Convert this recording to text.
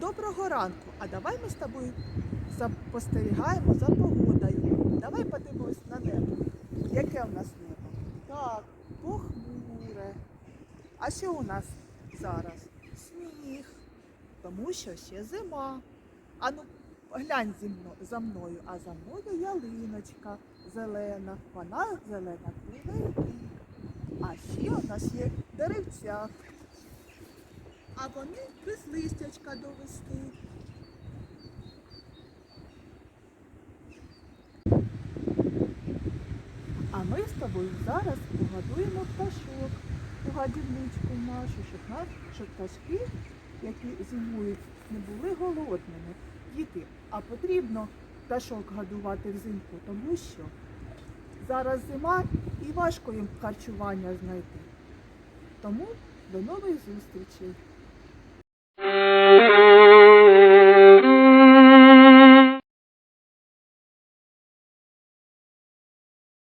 Доброго ранку. А давай ми з тобою спостерігаємо за погодою. Давай подивимось на небо. Яке у нас небо? Так, похмуре. А що у нас зараз? Сніг. Тому що ще зима. Ану, глянь зі мною, за мною, а за мною ялиночка зелена. Вона зелена кривий. А ще у нас є деревця. А вони без листячка довести. А ми з тобою зараз погодуємо пташок у гадівничку нашу, щоб, щоб пташки, які зимують, не були голодними. Діти, а потрібно пташок годувати взимку, тому що зараз зима і важко їм харчування знайти. Тому до нових зустрічей!